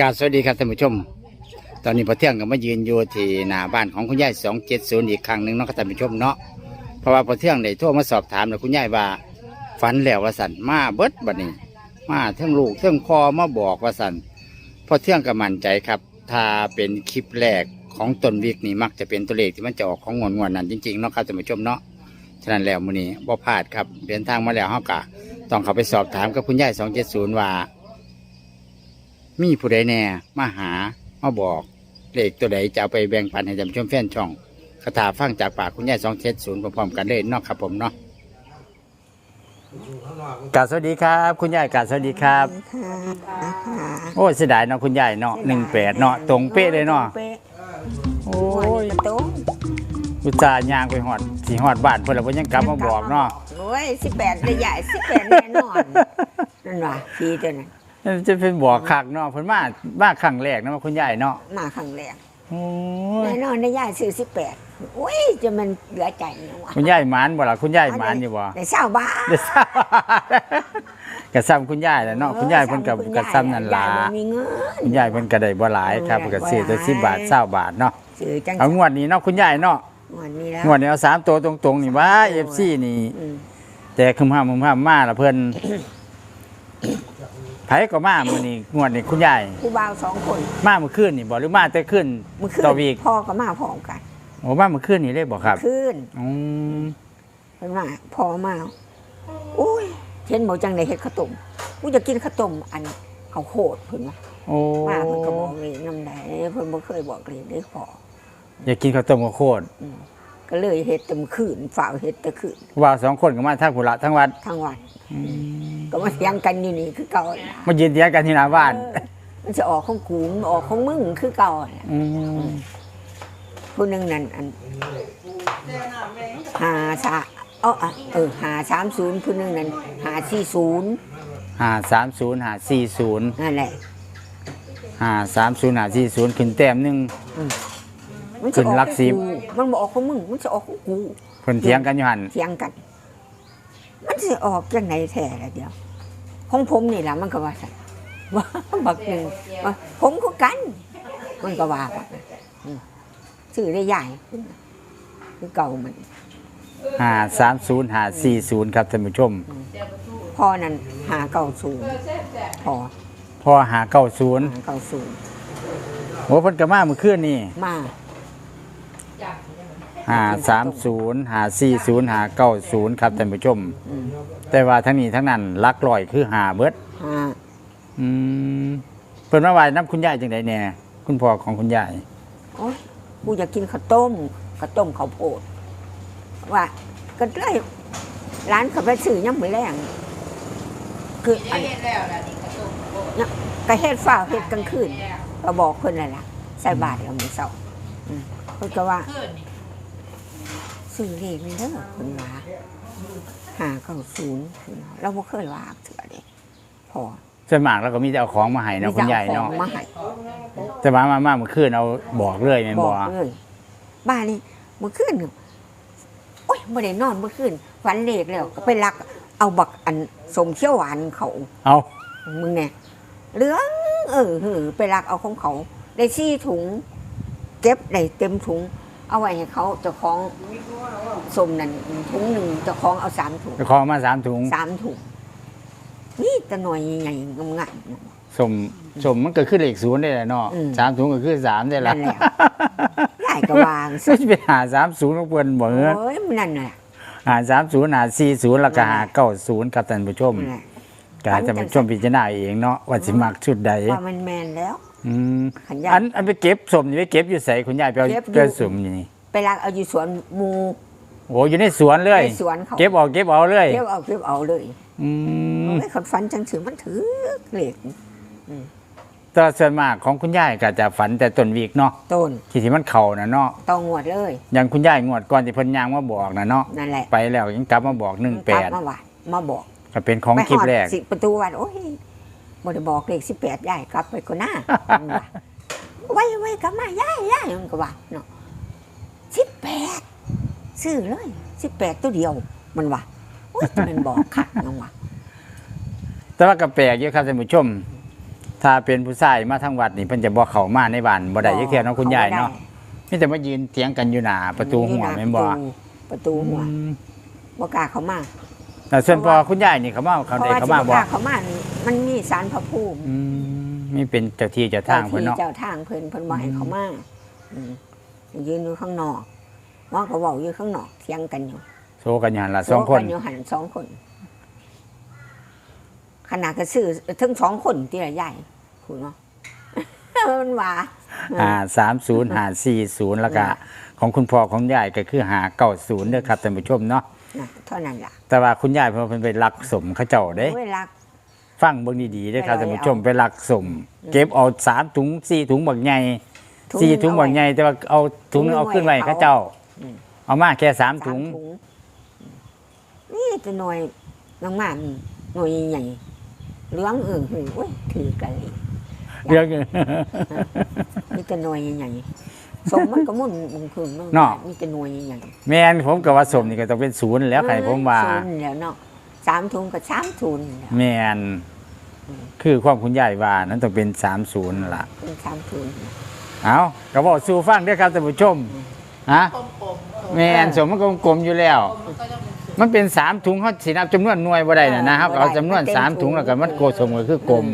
กราบสวัสดีครับท่านผู้ชม ตอนนี้พอเที่ยงก็มายืนอยู่ที่หน้าบ้านของคุณยายสองเจ็ดศูนย์อีกครั้งหนึ่งเนาะครับท่านผู้ชมเนาะเพราะว่าพอเที่ยงได้โทรมาสอบถามแล้วคุณยายว่าฝันแล้วว่าสันมาเบิดบัดนี้ มาเทั้งลูกเทั้งพ่อมาบอกว่าสันพอเที่ยงก็มั่นใจครับ ถ้าเป็นคลิปแรกของตนวิกนี่มักจะเป็นตัวเลขที่มันจะออกของงวดงวดๆนั้นจริงๆเนาะครับท่านผู้ชมเนาะฉะนั้นแล้วมื้อนี้บ่พลาดครับเดินทางมาแล้วเฮากะต้องเข้าไปสอบถามกับคุณยายสองเจ็ดศูนย์ว่า มีผู้ใดแน่มาหามาบอกเลขตัวใดจะเอาไปแบ่งปันให้ท่านผู้ชมแฟนช่องคาถาฟังจากปากคุณยายสองเจ็ดศูนย์พร้อมๆกันเลยเนาะครับผมเนาะกาสวัสดีครับ คุณยายกาสวัสดีครับค่ะค่ะโอ้ยเสียดายเนาะคุณยายเนาะหนึ่งแปดเนาะตรงเป๊ะเลยเนาะเป๊ะโอ้โอ้ยยประตูอุตส่าห์ย่างไปหอดสีหอดบ้านเพื่อนแล้วเพิ่นยังกลับมาบอกเนาะโอ้ยสิบแปดระยะสิบแปดแน่นอนนั่นว่ะพี่ตัวนั้น จะเป็นบอกคักเนาะเพิ่นมามาครั้งแรกเนาะคุณยายเนาะมาครั้งแรกโอ้ยแน่นอนระยะซื้อสิบแปดโอ้ยจะมันเหลือใจนะวะคุณยายหมานบ่ล่ะคุณยายหมานอยู่บ่ในเศร้าบ้าเดี๋ยวซ้ำกระซ้ำคุณยายแหละเนาะคุณยายเพิ่นกับกระซ้ำนั่นล่ะยายบ่มีเงินคุณยายเพิ่นก็ได้บ่หลายครับเออก็ซื้อแต่บ่หลายสิบบาทเศร้าบาทเนาะซื้อจังเอางวดนี้เนาะคุณยายเนาะวันนี้แล้วงวดนี้เอาสามตัวตรงๆนี่ว่า FC นี่อืมแต่คึมห้ามคึมห้ามมาละเพิ่น ไผก็มามื้อนี้งวดนี้คุณยายผู้บ่าวสองคนมาเมื่อคืนนี่บ่หรือมาแต่คืนเมื่อคืนต่อวีกพ่อก็มาพร้อมกันโอ้มาเมื่อคืนนี่เลยบ่ครับคืนอืมเพิ่นมาพ่อมาอุ้ยเห็นบอกจังไดเฮ็ดข้าวต้มกูจะกินข้าวต้มอันข้าวโพดเพิ่นว่าโอ้มาเพิ่นก็บอกเลยน้ำใดเพิ่นบ่เคยบอกเลยได้ขออยากกินข้าวต้มข้าวโคตรก็เลยเฮ็ดแตำคืนฝ่ากเฮ็ดแตะคืนว่าสองคนก็มาทั้งผู้ละทั้งวัดทั้งวัน ก็มาเถียงกันอยู่นี่คือเก่าน่ะมายืนเถียงกันที่หน้าบ้าน เออมันจะออกของกูมันออกของมึงคือเก่าน่ะมผู้หนึงนั่นอันหาสาเอ้ออะเออหาสามศูนย์ผู้หนึงนั่นหาสี่ศูนย์ห้าสามศูนย์ห้าสี่ศูนย์นั่นแหละ ห้าสามศูนย์ห้าสี่ศูนย์ขึ้นแต้มหนึ่ง มันขึ้จะนออกหลักสิบ ของกูมันบอกออกของมึงมันจะออกของกู เพิ่นเถียงกันอยู่หันเถียงกัน มันจะออกยังไงแท้ละเดียว ของผมนี่แหละมันก็ว่าสั่นว่าบักหนึ่งว่าผมก็กัน มันก็ว่าบักนั้นอืมชื่อได้ใหญ่คือเก่ามันห้าสามศูนย์ห้าสี่ศูนย์ครับท่านผู้ชม พ่อนั้นหาเก่าศูนย์พอพอหาเก้าศูนย์หาเก่าศูนย์โอ้เพิ่นก็มาเมื่อคืนนี่มา ห้าสามศูนย์ห้าสี่ศูนย์ห้าเก้าศูนย์ครับท่านผู้ชม อืมแต่ว่าทั้งนี้ทั้งนั้นหลักลอยคือหาเบิดหาอืมเพิ่นมาไหว้น้ำคุณยายจังไดแน่คุณพ่อของคุณยายโอ้ยกูจะกินข้าวต้มข้าวต้มข้าวโพดว่า ก็เลยร้านเขาไปซื้อยังไม่แรงคืออันเฮ็ดแล้วล่ะนี่กระตุกโอ้ยก็เฮ็ดฝ้าวเฮ็ดกลางคืนก็บอกเพิ่นนั่นล่ะใส่บาตรแล้วมื้อเช้าอืมเพิ่นก็ว่าขึ้นนี่ ซื้อเลขนี่เด้อเพิ่นว่าหาเก้าศูนย์เพิ่นว่าเราบ่เคยว่าเถื่อเด้พอส่วนมากเราก็มีแต่เอาของมาให้เนาะคุณยายมีแต่อเนาะ ของมาให้ แต่ว่ามามาเมื่อคืนเอาบอกเลยแม่นบบ่อกเลยบ้านนี้เมื่อคืนนี่โอ้ยบ่ได้นอนเมื่อคืนฝันเลขแล้วก็ไปลัก เอาบักอันสมเขียวหวานเขาเอามึงเนี่ยเหลืองเออหือไปลักเอาของเขา ได้ซี่ถุง เก็บได้เต็มถุง เอาไว้ให้เขาเจ้าของสมนั่นถุงหนึ่งเจ้าของเอาสามถุงไปของมาสามถุงสามถุงนี่แตะหน่วยใหญ่ๆงาม สมสมมันก็คือเลขศูนย์ได้แหละเนาะอืม สามถุงก็คือสามได้ๆละนั่นแหละใหญ่กระวางก็จะไปหาสามศูนย์ของเพิ่นบ่เหรอโอ้ยมันนั่นแหละ หาสามศูนย์หาสี่ศูนย์แล้วก็หาเก้าศูนย์ครับท่านผู้ชมนั่นแหละ ก็ให้ท่านผู้ชมพิจารณาเองเนาะว่าสิมักชุดใด ว่ามันแมนแล้ว อืมขันยาอันอันไปเก็บสมนี่ไปเก็บอยู่ใส่คุณยายไปเอาเก็บอยู่ไปเอาสมอยู่นี่ไปลักเอาอยู่สวนหมู โอ้อยู่ในสวนเลยในสวนเขา เก็บออกเก็บเอาเลยเก็บเอาเก็บเอาเลยอืมโอ้ยคนฟันจังถือมันถือเหล็กแต่ส่วนมากของคุณยายก็จะฝันแต่ต้นวีกเนาะต้นที่ที่มันเข่านะเนาะตองงวดเลย อย่างคุณยายงวดก่อนที่เพิ่นยางมาบอกนะเนาะนั่นแหละไปแล้วยังกลับมาบอกหนึ่งแปกดลับมาว่ามาบอกก็เป็นของไปคลิปแรกสิประตูวันโอ้ย บ่ได้บอกเลขสิบแปดย่ายกลับไปก็หน้ามันว่าไว้ไว้กลับมาย่ายย่ายมันก็ว่าเนาะสิบแปดซื้อเลยสิบแปดตัวเดียวมันว่าโอ้ยมันบอกคักนังว่าแต่ว่าก็แปลกเยอะครับท่านผู้ชม ถ้าเป็นผู้ชายมาทางวัดนี่เพิ่นจะบ่เข้ามาในบ้านบ่ได้จักเที่ยเนาะคุณยายเนาะมีแต่มายืนเถียงกันอยู่หน้าประตูหัวแม่นบ่ประตูหัวอืมบ่กล้าเข้ามา แต่ส่วนพอคุณยายนี่เขามาเขาได้เขามาเพบ่ระว่สิกล้เข้ามานี่มันมีสารพระภูมิอืมมีเป็นเจ้าที่เจ้าทางเพิ่นเนาะเจ้าทางเพิ่นเพิ่นบ่ให้เข้ามาอืมยืนอยู่ข้างนอกว่าก็เว้าอยู่ข้างนอกเถียงกันอยู่โซกันอยู่หั่นล่ะสองคนโซกัอยู่หันสองคน ขนาดก็ซื้อถึงสองคนที่ละใหญ่คุณเนาะมันว่าอ่าสามศูนย์หาสี่ศูนย์แล้วก็ของคุณพ่อของยายก็คือหาเก้าศูนย์เด้อครับท่านผู้ชมเนาะ น่ะเท่านั้นล่ะแต่ว่าคุณยายเพิ่นเพิ่นไปรักสมเขาเจ้าเด้เวลาฟังเบิ่งดีๆเด้อครับไปท่านเอาผู้ชมไปรักสมเก็บเอาสามถุงสี่ถุงบักใหญ่ถุงสี่ถุงเอาไว้บักใหญ่แต่ว่าเอาถุงนึงถุงเอาขึ้นไว้ไว้เขาเจ้า อืม เอามาแค่สามถุงนี่จะหน่วยงามๆหน่วยใหญ่ๆเหลืองเอื่นหือเว้ยถือกันเลยเรื่องมีแต่หน่วยใหญ่ๆ สมมันก็มุ่นมุงคืนเนาะ มีแต่หน่วยใหญ่แม่นผมก็ว่าสมนี่ก็ต้องเป็นศูนย์ๆแล้วใครผมว่า ศูนย์แล้วเนาะสามถุงกับสามถุงแล้วแม่นคือความคุณยายว่านั้นต้องเป็นสามศูนย์ล่ะ เป็นสามถุงเอาก็บอกสู่ฟังเด้อครับท่านผู้ชมฮะกลมๆแม่นสมมันก็กลมๆอยู่แล้วมันก็จะเป็นมันเป็นสามถุงเขาสินับจำนวนหน่วยบ่ได้น่ะนะครับเอาจำนวนสามถุงแล้วก็มันโกสมก็คือกลม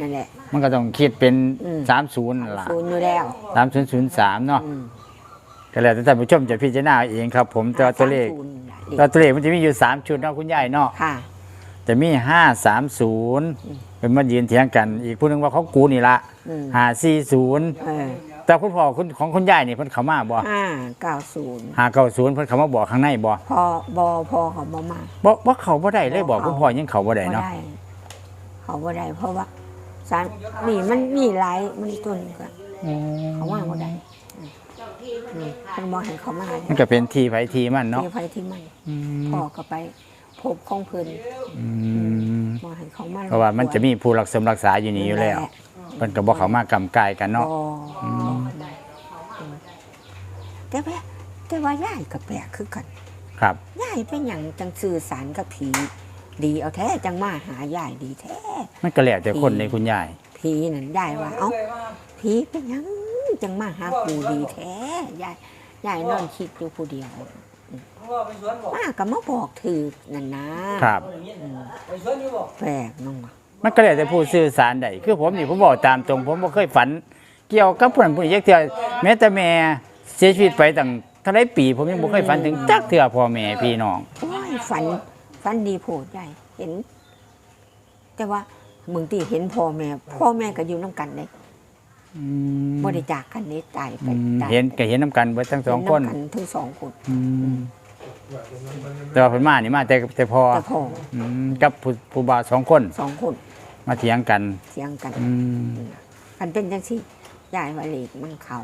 นั่นแหละ มันก็ต้องคิดเป็นอืม สามศูนย์ล่ะศูนย์อยู่แล้ว สามศูนย์ศูนย์สามเนาะอืมก็แล้วแต่ท่านผู้ชมจะพิจารณาเองครับ ผมแต่ว่าตัวเลขสามศูนย์น่ะตัวตัวเลขมันจะมีอยู่สามชุดเนาะคุณยายเนาะ ค่ะจะมีห้าสามศูนย์เป็นมายืนเถียงกัน อีกผู้หนึงว่าเขากูนี่ละอืม ห้าสี่ศูนย์เออแต่คุณพ่อคุณของคุณยายนี่เพิ่นเขามาบ่ห้าเก้าศูนย์ห้าเก้าศูนย์เพิ่นเขามาบอกข้างในบ่พอบอพอเขาบ่มา บ่บ่เขาบ่ได้เลยบอกบ่เขา คุณพ่อยังเขาบ่ได้เนาะบ่เขาบ่ได้เพราะว่า สารนี่มันมีหลายมันต้นก็เขาว่าบ่ได้อืมเพิ่นบ่ให้เขามามันก็เป็นทีไผทีมันเนาะที่ไผที่มันอืมพ่อก็ไปพบของเพิ่นอืมบ่ให้เขามาเพราะว่ามันจะมีผู้รักษารักษาอยู่นี่อยู่แล้วนั่นหะเพิ่นก็บ่เขามากำกายกันบ่เนาะอืมแต่ว่าแต่ว่ายายก็แปลกคือกัน ครับ ยายเป็นหยังจังสื่อสารกับผี ดีเอาแท้จังมาหายายดีแท้มันก็แล้วแต่คนในคุณยายผีนั่นยายว่าเอ้าผีเป็นหยังจังมาหากูดีแท้ยายยายนอนคิดอยู่ผู้เดียวมาก็มาบอกถือนั่นนะครับอืมแปลกน้องว่ะมันก็แล้วแต่ผู้สื่อสารได้คือผมนี่ผมบอกตามตรง ผมบ่เคยฝัน เกี่ยวกับผู้นั้นผู้นี้จักเทื่อแม้แต่แม่เสียชีวิตไปตั้งเท่าไรปี ผมยังบ่เคยฝันถึงจักเทื่อพ่อแม่พี่น้องโอ้ยฝัน ฝันดีโพดยายเห็น แต่ว่ามึงตีเห็นพ่อแม่พ่อแม่ก็อยู่น้ำกันเลยอืมบริจาคกันนี้ตายไปอืมตายเห็นก็เห็นนํกันเบิดทั้งสองคน เห็ำกัทั้งสองคนอืมแต่ว่าเพิ่นมานี่มาแต่แต่พอแต่พ่ออืมกับผู้ผู้บ่าวสองคนสองคนมาเถียงกันเสียงกันอืมกันเป็นจังซี่ยายว่าเลขมันเขา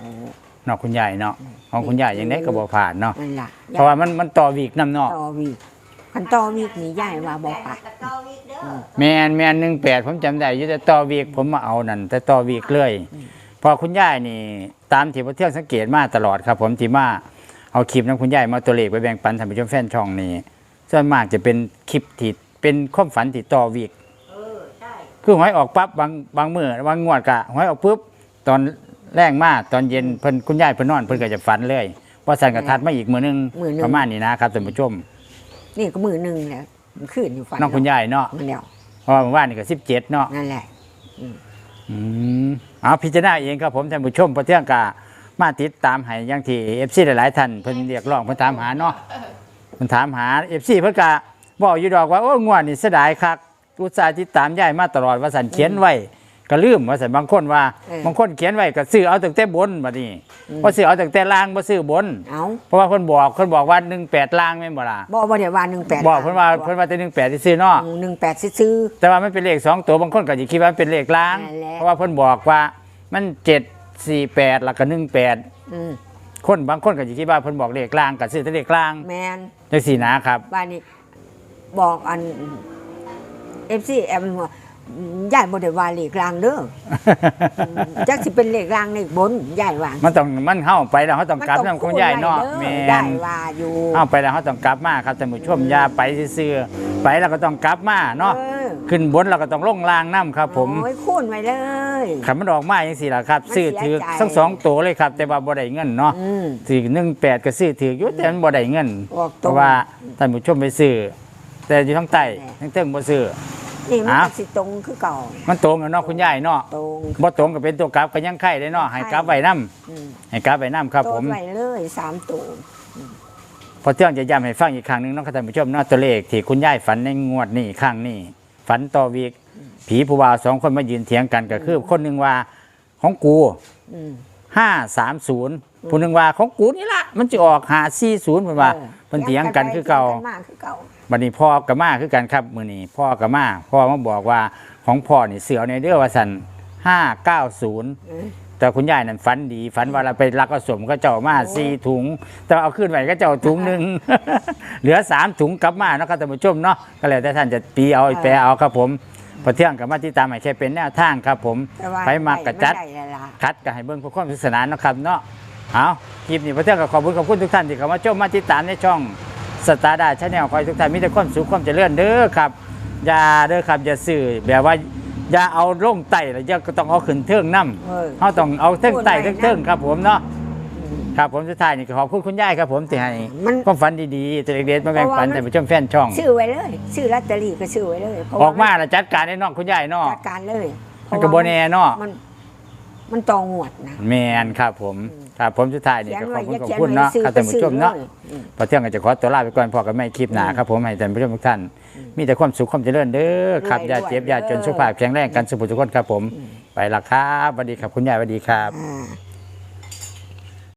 เนาะคุณยายเนาะของคุณยายยังได้ก็บ่ผ่านเนาะนั่นล่ะเพราะว่ามันมันต่อวีกนํเนาะต่อวี กกันต่อวีกนี่ยายว่าบ่ปะแมนแมนหนึ่งแปดผมจำได้อยู่แต่ต่อวีกผมมาเอานั่นแต่ต่อวีกเลยเพอคุณยายนี่ ตามที่ผมเที่ยวสังเกตมาตลอดครับ ผมที่มาเอาคลิปน้ำคุณยายมาตัวเลขไปแบ่งปันท่านผู้ชมแฟนช่องนี้ส่วนมากจะเป็นคลิปที่เป็นความฝันที่ต่อวีกเออใช่คือหวยออกปั๊บบางบางมือบางงวดกะหวยออกปุ๊บตอนแรงมาตอนเย็นเพิ่นคุณยายเพิ่นนอนเพิ่นก็จะฝันเลยพอสั่นกระทัดมาอีกมือหนึงมื้อหนึ่งประมาณนี้นะครับท่านผู้ชม นี่ก็มือหนึงแหละมันขึ้นอยู่ฝันน้องคุณยายเนาะมันแล้วเพราะว่าเมื่อวานนี่ก็สิบเจ็ดเนาะนั่นแหละอืมเอาพิจารณาเองครับผมท่านผู้ชมเพราะเที่ยงกามาติดตามให้อยังที่เอฟซีหลายๆท่านเพิ่นเรียกร้องเพิ่นถามหาเนาะเพิ่นถามหาเอฟซีเพิ่นก็บอกอยู่ดอกว่าโอ้งวดนี่เสียดายคักอุตส่าห์ติดตามยายมาตลอดว่าสันเขียนไว้ ก็ลืมว่าสันบางคนว่าบางคนเขียนไว้ก็ซื้อเอาตั้งแต่บนบัดนี้บ่ซื้อเอาตั้งแต่ล่างบ่ซื้อบน เอาเพราะว่าเพิ่นบอกเพิ่นบอกว่า18ล่างแม่นบ่ล่ะบ่บ่ได้ว่า18บอกเพิ่นว่าเพิ่นว่าแต่18ที่ซื้อเนาะ18ซื้อ แต่ว่ามันเป็นเลขสองตัวบางคนก็จะคิดว่ามันเป็นเลขล้าง นั่นแหละ เพราะว่าเพิ่นบอกว่ามันเจ็ดสี่แปดแล้วก็หนึ่งแปดๆอืมคนบางคนก็จะคิดว่าเพิ่นบอกเลขล้างก็ซื้อแต่เลขล้างแมนจังสี่นะครับ บ้านนี้บอกอันเอฟซีแอมว่า ย่ายบ่ได้ว่าเลขกลางเด้อจักสิเป็นเลขกลางเลขบนย่ายว่ามันต้องมันเข้าไปแล้วเขาต้องกลับนำของยายเนาะแมแม่ย่ายนว่าอยู่เข้าไปแล้วเขาต้องกลับมาครับท่านผู้ชมอย่าไปซื่อๆไปแล้วก็ต้องกลับมาเนาะออขึ้นบนเราก็ต้องลงล่างน้ำครับ ผมโอ้ยคูณไว้เลยขันมันออกมาอย่างสี่ละครับมันซื้อถือเสียใจทั้งสองตัวเลยครับ แต่ว่าบ่ได้เงินเนาะอืมสี่หนึ่งแปดก็ซื้อถืออยู่แต่มันบ่ได้เงินออกเพตรงราะว่าท่านผู้ชมไปซื้อแต่อยู่ทั้งใต้แน่ทั้งเทิงบ่ซื้อ นี่มันอ้าวก็สิตรงคือเก่ามันตรงกับเนาะคุณยายเนาะตรงบ่ตรงก็เป็นตัวกลับก็ยังไข่ได้เนาะให้กลับไว้นํอืมให้กลับไว้นํครับโตผมไว้เลยสามตัวพอเที่ยงจะย้ำให้ฟังอีกครั้งหนึงเนาะครับท่านผู้ชมเนาะตัวเลขที่คุณยายฝันในงวดนี้ครั้งนี้ฝันต่อวีกผีผู้บ่าวสองคนมายืนเถียงกันก็คือคนหนึงว่าของกูอืมห้าสามศูนย์ผู้หนึ่งว่าของกูนี่ละมันจะออกหาสี่ศูนย์เป็นว่าออเพิ่นเถียงกันคือเก่า ถียงนมคือเก่าบัดนี้พ่อกับมาคือกันครับมือนี้พ่อกับมาพ่อมาบอกว่าของพ่อนี่เสือในเด้อว่าสันห้าเก้าศูนย์เออแต่คุณยายนั่นฝันดี ฝันว่าเราไปรักเอาสมก็เจ้ามาสี่ถุง แต่ว่าเอาขึ้นไปก็เจ้าถุงหนึ่ง เหลือสามถุงกลับมาเนาะครับท่านผู้ชมเนาะก็แล้วแต่ท่านจะปีเอาแปลเอาครับผมพอเที่ยงกับมาที่ตามให้แค่เป็นแนวทางครับ ผมแต่ว่าไปมากกระจัดไม่ไแล้วล่ะคัดก็ให้เบิ่งเพื่อความสนุกสนานเนาะครับเนาะเอาคลิปนี้พระเจ้าก็ขอบคุณขอบคุณทุกท่านที่เข้ามาชมมาติดตามในช่อง สตาร์ดาชาแนลขอให้ทุกท่านมีแต่ความสุขความเจริญเด้อครับอย่าเด้อครับอย่าซื้อแบบว่าอย่าเอาลงไต่แล้วอย่าก็ต้องเอาขึ้นเทิงน้เออำเขาต้องเอาเทิงไต่เทิงเทิงครับผมเนาะอืมครับผมสุดท้ายนี่ก็ขอบคุณคุณยายครับผมที่ให้มันความฝันดีๆตัวเล็กๆมาแบ่งปันเพราะว่ามันแต่ผู้ชมแฟนช่อง ซื้อไว้เลย ซื้อลอตเตอรี่ก็ซื้อไว้เลยเพระอว่อกมาแล้วจัดการให้น้องคุณยายเนาะ จัดการเลยมันก็บ่แน่เนาะ มัน มันตองวดนะ แมนครับผม อืม ครับผมสุดท้ายนี่เขียนก็ขไว้อบคุณอย่าขอบเขียนคุณไว้เนาะซื้อครับก็ท่านผู้ซื้อชมเนาะเลยอืมพอเที่ยงก็จะขอตัวลาไปก่อนพอกับแม่คลิปหนาครับผมให้ท่านผู้ชมทุกท่าน มีแต่ความสุขความเจริญเด้อครับรวยๆอย่าเจ็บเด้ออย่าจนสุขภาพแข็งแรงกันสุขทุกคนครับผมอืมไปละครับสวัสดีครับคุณยายสวัสดีครับอ่า